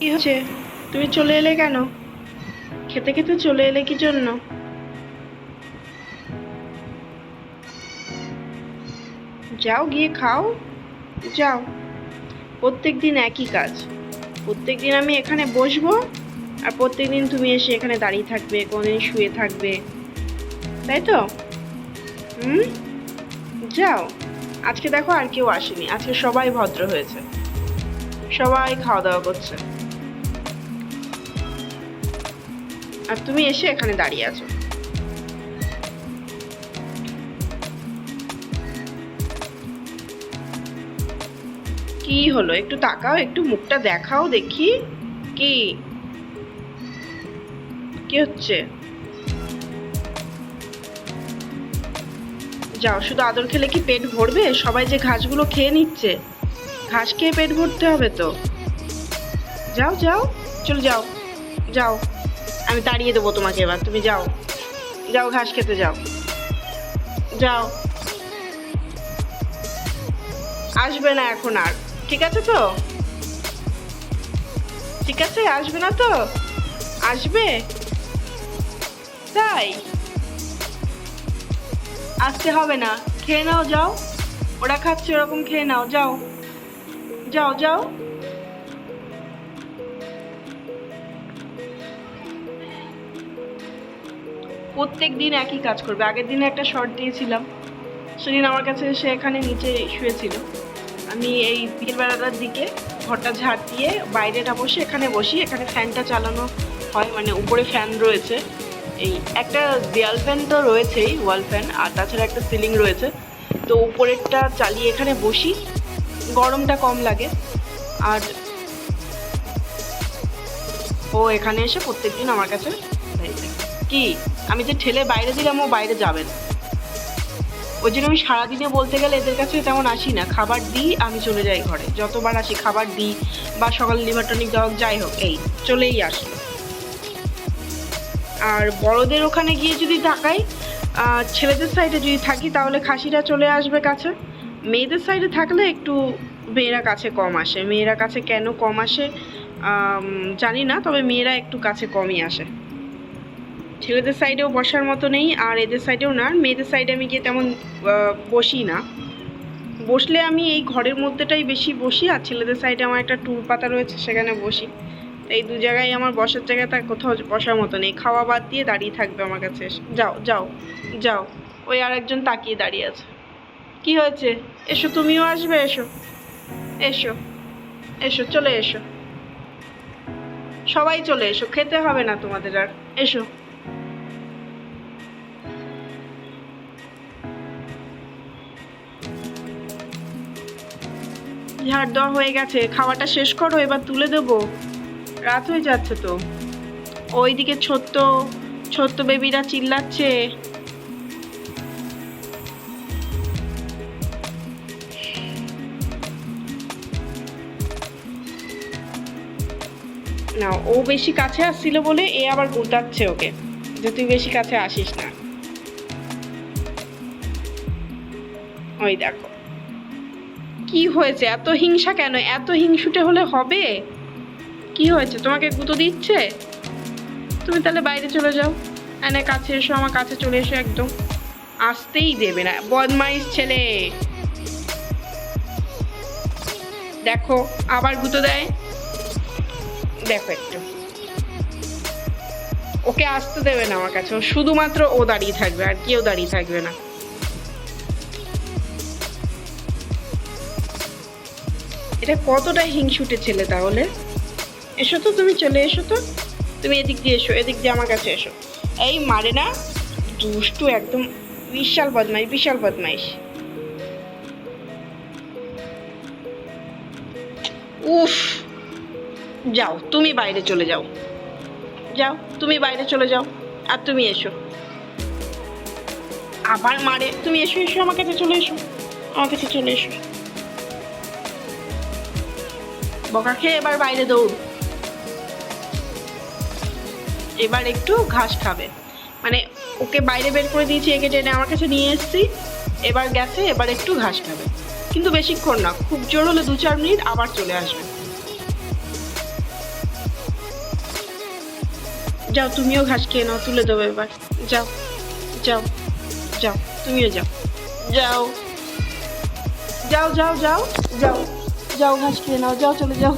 কি হচ্ছে? তুমি চলে এলে কেন? খেতে খেতে চলে এলে কি জন্য? যাও, গিয়ে খাও। যাও। প্রত্যেক দিন একই কাজ। প্রত্যেক দিন আমি এখানে বসবো আর প্রত্যেক দিন তুমি এসে এখানে দাঁড়িয়ে থাকবে, কোনোদিন শুয়ে থাকবে। তাই তো? হুম? যাও। আজকে দেখো আর কেউ আসেনি। আজকে সবাই ভদ্র হয়েছে। সবাই খাওয়া দাওয়া করছে। আর তুমি এসে এখানে দাঁড়িয়ে আছো। কি হলো? একটু তাকাও, একটু মুখটা দেখাও দেখি। কি? কি হচ্ছে? যাও, শুধু আদর খেলে কি পেট ভরবে? সবাই যে ঘাসগুলো খেয়ে নিচ্ছে। ঘাস খেয়ে পেট ভরতে হবে তো। যাও যাও, চলে যাও যাও। আমি তাড়িয়ে দেবো তোমাকে এবার। তুমি যাও। যাও, ঘাস খেতে যাও। যাও। আসবে না এখন আর। ঠিক আছে তো? ঠিক আছে, আসবে না তো? আসবে? তাই? আসতে হবে না। খেয়ে নাও, যাও। ওরা খাচ্ছে, ওরকম খেয়ে নাও। যাও। যাও যাও। প্রত্যেক দিন একই কাজ করবে। আগের দিনে একটা শর্ট দিয়েছিলাম। সেদিন আমার কাছে এসে এখানে নিচে শুয়েছিল। আমি এই বিকেলবেলাটার দিকে ঘরটা ঝাড় দিয়ে বাইরেটা বসে এখানে বসি। এখানে ফ্যানটা চালানো হয় মানে উপরে ফ্যান রয়েছে। এই একটা দেয়াল ফ্যান তো রয়েছেই ওয়াল ফ্যান আর তাছাড়া একটা সিলিং রয়েছে। তো উপরেরটা চালিয়ে এখানে বসি। গরমটা কম লাগে। আর ও এখানে এসে প্রত্যেকদিন আমার কাছে কি? আমি যে ঠেলে বাইরে দিলাম, ও বাইরে যাবে না। ওই জন্য আমি সারাদিনে বলতে গেলে এদের কাছে তেমন আসি না। খাবার দিই, আমি চলে যাই ঘরে। যতবার আসি খাবার দিই, বা সকালে লিভার টনিক দেওয়া যাই হোক, এই, চলেই আসি। আর বড়দের ওখানে গিয়ে যদি তাকাই ছেলেদের সাইডে যদি থাকি, তাহলে খাসিরা চলে আসবে কাছে। মেয়েদের সাইডে থাকলে একটু মেয়েরা কাছে কম আসে। মেয়েরা কাছে কেন কম আসে জানি না, তবে মেয়েরা একটু কাছে কমই আসে। ছেলেদের সাইডেও বসার মতো নেই, আর এদের সাইডেও না। মেয়েদের সাইডে আমি গিয়ে তেমন বসি না। বসলে আমি এই ঘরের মধ্যেটাই বেশি বসি, আর ছেলেদের সাইডে আমার একটা টুল পাতা রয়েছে, সেখানে বসি। এই দু জায়গায় আমার বসার জায়গাটা কোথাও বসার মতো নেই। খাওয়া বাদ দিয়ে দাঁড়িয়ে থাকবে আমার কাছে যাও যাও যাও। ওই আর একজন তাকিয়ে দাঁড়িয়ে আছে। কি হয়েছে? এসো, তুমিও আসবে, এসো। এসো এসো, চলে এসো। সবাই চলে এসো, খেতে হবে না তোমাদের আর। এসো। ঝাড় দেওয়া হয়ে গেছে, খাওয়াটা শেষ করো, এবার তুলে দেবো। রাত হয়ে যাচ্ছে তো। ওইদিকে ছোট্ট ছোট্ট বেবিরা চিল্লাচ্ছে। না, ও বেশি কাছে আসছিল বলে এ আবার গুতাচ্ছে ওকে, যে তুই বেশি কাছে আসিস না। ওই দেখো। কি হয়েছে? এত হিংসা কেন? এত হিংসুটে হলে হবে? কি হয়েছে? তোমাকে গুঁতো দিচ্ছে? তুমি তাহলে বাইরে চলে যাও। এনে কাছে এসো, আমার কাছে চলে এসো একদম। আসতেই দেবে না। বদমাইশ ছেলে। দেখো, আবার গুঁতো দেয়। দেখো একটু। ওকে আসতে দেবে না আমার কাছে। শুধুমাত্র ও দাঁড়িয়ে থাকবে, আর কেউ দাঁড়িয়ে থাকবে না। এটা কতটা হিংসুটে ছেলে তাহলে? এসো তো, তুমি চলে এসো তো। তুমি এদিক দিয়ে এসো, এদিক দিয়ে আমার কাছে এসো। এই মারে না, দুষ্টু একদম বিশাল বদমাইশ বিশাল বদমাইশ। উফ, যাও, তুমি বাইরে চলে যাও। যাও, তুমি বাইরে চলে যাও, আর তুমি এসো। আবার মারে, তুমি এসো এসো, আমার কাছে চলে এসো, আমার কাছে চলে এসো। বকা খেয়ে এবার বাইরে দৌড়। এবার একটু ঘাস খাবে। মানে ওকে বাইরে বের করে দিয়েছি, একে টেনে আমার কাছে নিয়ে এসেছি। এবার গেছে, এবার একটু ঘাস খাবে। কিন্তু বেশিক্ষণ না, খুব জোর হলে দু চার মিনিট আবার চলে আসবে। যাও, তুমিও ঘাস খেয়ে নাও, তুলে দেবো এবার। যাও যাও যাও, তুমিও যাও। যাও। যাও যাও যাও যাও। যাও ঘাস খেয়ে নাও যাও চলে যাও।